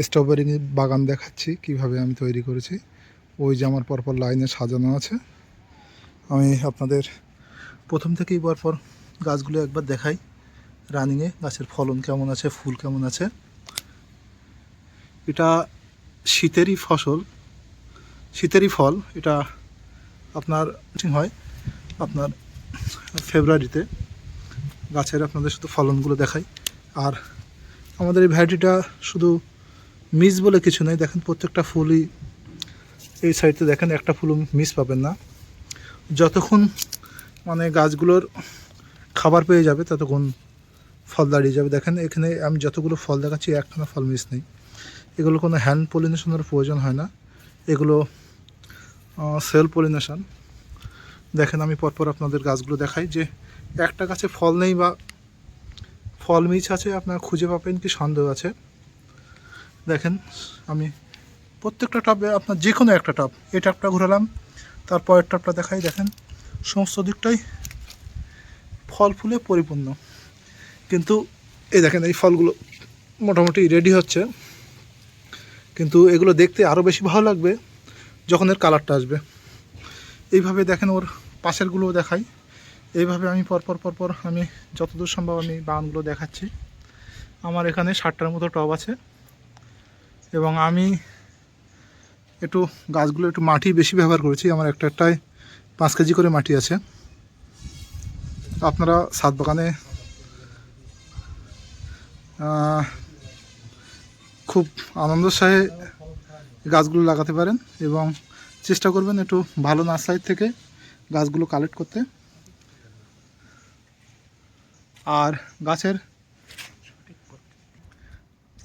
Strawberry বাগান দেখাচ্ছি, কীভাবে আমি তৈরি করেছি। ওই যে আমার পরপর লাইনে সাজানো আছে। আমি আপনাদের প্রথম থেকেই পরপর গাছগুলো একবার দেখাই। রানিংয়ে গাছের ফলন কেমন আছে, ফুল কেমন আছে। এটা শীতেরই ফসল। শীতেরই ফল। এটা আপনার হয় আপনার ফেব্রুয়ারিতে। গাছের আপনাদের শুধু ফলনগুলো দেখাই। আর আমাদের এই ভ্যারাইটিটা শুধু মিস বলে কিছু নেই। দেখেন প্রত্যেকটা ফুলই এই সাইডে দেখেন, একটা ফুলও মিস পাবেন না। যতক্ষণ মানে গাছগুলোর খাবার পেয়ে যাবে, ততক্ষণ ফল দাঁড়িয়ে যাবে। দেখেন এখানে আমি যতগুলো ফল দেখাচ্ছি, একখানা ফল মিস নেই। এগুলো কোনো হ্যান্ড পলিনেশনের প্রয়োজন হয় না। এগুলো সেল পলিনেশন দেখেন আমি পরপর আপনাদের গাছগুলো দেখাই যে একটা গাছে ফল নেই বা ফল মিছ আছে, আপনারা খুঁজে পাবেন কি সন্দেহ আছে। দেখেন, আমি প্রত্যেকটা টবে আপনার যে কোনো একটা টব এই টবটা ঘোরালাম তারপরের টবটা দেখাই, দেখেন, সমস্ত দিকটাই ফল ফুলে পরিপূর্ণ। কিন্তু এই দেখেন, এই ফলগুলো মোটামুটি রেডি হচ্ছে। কিন্তু এগুলো দেখতে আরও বেশি ভালো লাগবে যখন এর কালারটা আসবে। এইভাবে দেখেন, ওর পাশেরগুলো দেখাই। এইভাবে আমি পরপর পরপর আমি যতদূর সম্ভব আমি বাগানগুলো দেখাচ্ছি। আমার এখানে ষাটটার মতো টব আছে। এবং আমি একটু গাছগুলো একটু মাটি বেশি ব্যবহার করেছি। আমার একটা একটাই পাঁচ কেজি করে মাটি আছে। আপনারা সাত বাগানে খুব আনন্দ সহে গাছগুলো লাগাতে পারেন এবং চেষ্টা করবেন একটু ভালো নার্সারি থেকে গাছগুলো কালেক্ট করতে। আর গাছের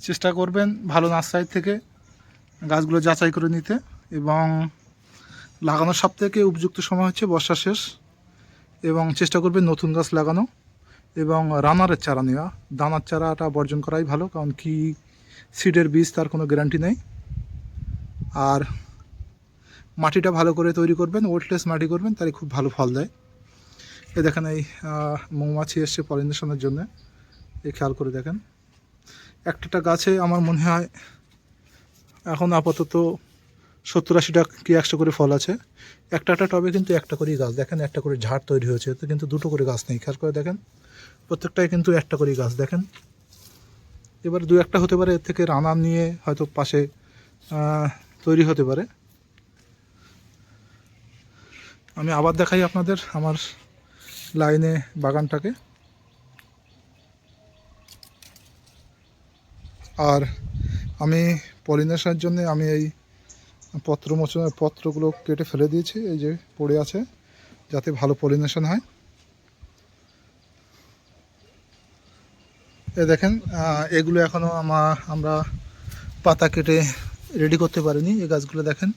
চেষ্টা করবেন ভালো নার্সারি থেকে গাছগুলো যাচাই করে নিতে এবং লাগানোর সব থেকে উপযুক্ত সময় হচ্ছে বর্ষা শেষ এবং চেষ্টা করবেন নতুন গাছ লাগানো এবং রানারের চারা নেওয়া। দানার চারাটা বর্জন করাই ভালো, কারণ কি সিডের বীজ তার কোনো গ্যারান্টি নেই। আর মাটিটা ভালো করে তৈরি করবেন, ওয়েটলেস মাটি করবেন তাই খুব ভালো ফল দেয়। এ দেখেন এই মৌমাছি এসছে পলিনেশনের জন্য। এই খেয়াল করে দেখেন। একটা গাছে আমার মনে হয় এখন আপাতত সত্তর আশিটা কি একশো করে ফল আছে। একটা একটা টবে কিন্তু একটা করেই গাছ। দেখেন একটা করে ঝাড় তৈরি হয়েছে তো কিন্তু দুটো করে গাছ নেই। খেয়াল করে দেখেন, প্রত্যেকটাই কিন্তু একটা করেই গাছ। দেখেন, এবার দু একটা হতে পারে, এর থেকে রানা নিয়ে হয়তো পাশে তৈরি হতে পারে। আমি আবার দেখাই আপনাদের আমার লাইনে বাগানটাকে। আর আমি পলিনেশনের জন্য আমি এই পত্র মোচনের পত্রগুলো কেটে ফেলে দিয়েছি, এই যে পড়ে আছে, যাতে ভালো পলিনেশন হয়। এ দেখেন এগুলো এখনও আমার আমরা পাতা কেটে রেডি করতে পারিনি, এই গাছগুলো দেখেন।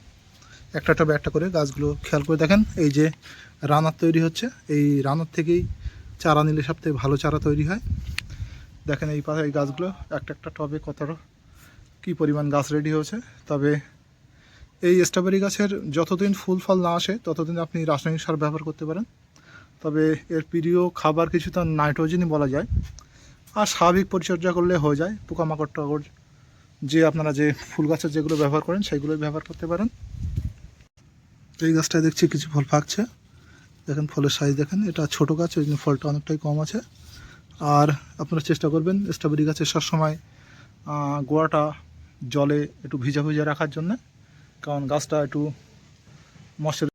একটা টবে একটা করে গাছগুলো খেয়াল করে দেখেন, এই যে রানার তৈরি হচ্ছে, এই রানার থেকেই চারা নিলে সবথেকে ভালো চারা তৈরি হয়। দেখেন এই পাতা এই গাছগুলো, একটা একটা টবে কতটা, কী পরিমাণ গাছ রেডি হয়েছে। তবে এই স্ট্রবেরি গাছের যতদিন ফুল ফল না আসে, ততদিন আপনি রাসায়নিক সার ব্যবহার করতে পারেন। তবে এর প্রিয় খাবার কিছু তো নাইট্রোজেনই বলা যায়। আর স্বাভাবিক পরিচর্যা করলে হয়ে যায়, পোকামাকড় টাকড় যে আপনারা যে ফুল গাছের যেগুলো ব্যবহার করেন, সেগুলোই ব্যবহার করতে পারেন। এই গাছটায় দেখছি কিছু ফল ফাঁকছে। দেখেন, ফলের সাইজ দেখেন, এটা ছোট গাছ ওই জন্য ফলটা অনেকটাই কম আছে। আর আপনারা চেষ্টা করবেন স্ট্রবেরি গাছের সব সময় গোড়াটা জলে একটু ভিজা ভিজা রাখার জন্য, কারণ গাছটা একটু মশার